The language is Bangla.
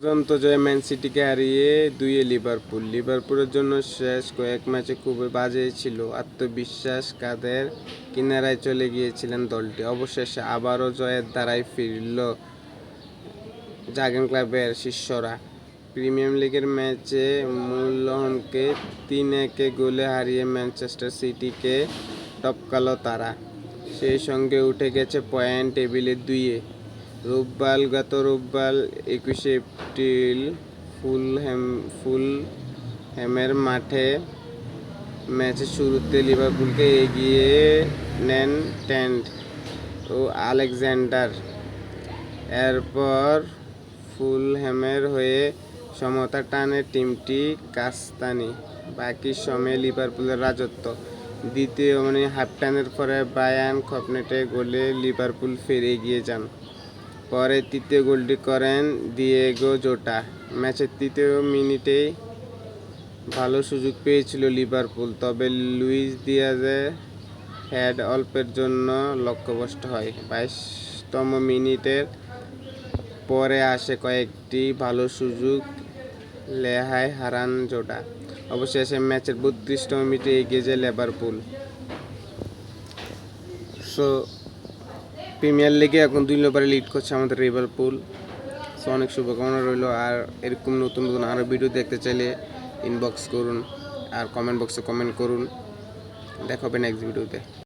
পর্যন্ত জয় ম্যান সিটিকে হারিয়ে দুইয়ে লিভারপুল লিভারপুলের জন্য শেষ কয়েক ম্যাচে খুবই বাজে ছিল। আত্মবিশ্বাস কাদের? কিনারায় চলে গিয়েছিলেন দলটি। অবশেষে আবারও জয়ের দ্বারাই ফিরল জাগেন ক্লাবের শিষ্যরা। প্রিমিয়ার লিগের ম্যাচে মূলহনকে তিন একে গোলে হারিয়ে ম্যানচেস্টার সিটিকে টপকালো তারা। সেই সঙ্গে উঠে গেছে পয়েন্ট টেবিলে দুইয়ে। রোববার গত রোববার একুশে এপ্রিল, ফুল হ্যামের মাঠে ম্যাচের শুরুতে লিভারপুলকে এগিয়ে নেন টেন্ট ও আলেকজান্ডার। এরপর ফুলহ্যামের হয়ে সমতা টানে টিমটি কাস্তানি। বাকি সময়ে লিভারপুলের রাজত্ব। দ্বিতীয় মানে হাফ টানের পরে বায়ান খপনেটে গোলে লিভারপুল ফিরে এগিয়ে যান। পরে তৃতীয় গোলটি করেন দিয়েগো জোটা। ম্যাচের তৃতীয় মিনিটেই ভালো সুযোগ পেয়েছিল লিভারপুল, তবে লুইস দিয়াজের হেড অল্পের জন্য লক্ষ্যভ্রষ্ট হয়। বাইশতম মিনিটের পরে আসে কয়েকটি ভালো সুযোগ, লেহায় হারান জোটা। অবশেষে ম্যাচের বত্রিশতম মিনিটে এগিয়ে যায় লিভারপুল। সো প্রিমিয়ার লিগে এখন দুই নম্বরে লিড করছে আমাদের লিভারপুল সো অনেক শুভকামনা রইল। আর এরকম নতুন নতুন আরও ভিডিও দেখতে চাইলে ইনবক্স করুন আর কমেন্ট বক্সে কমেন্ট করুন। দেখাবেন হবে ভিডিওতে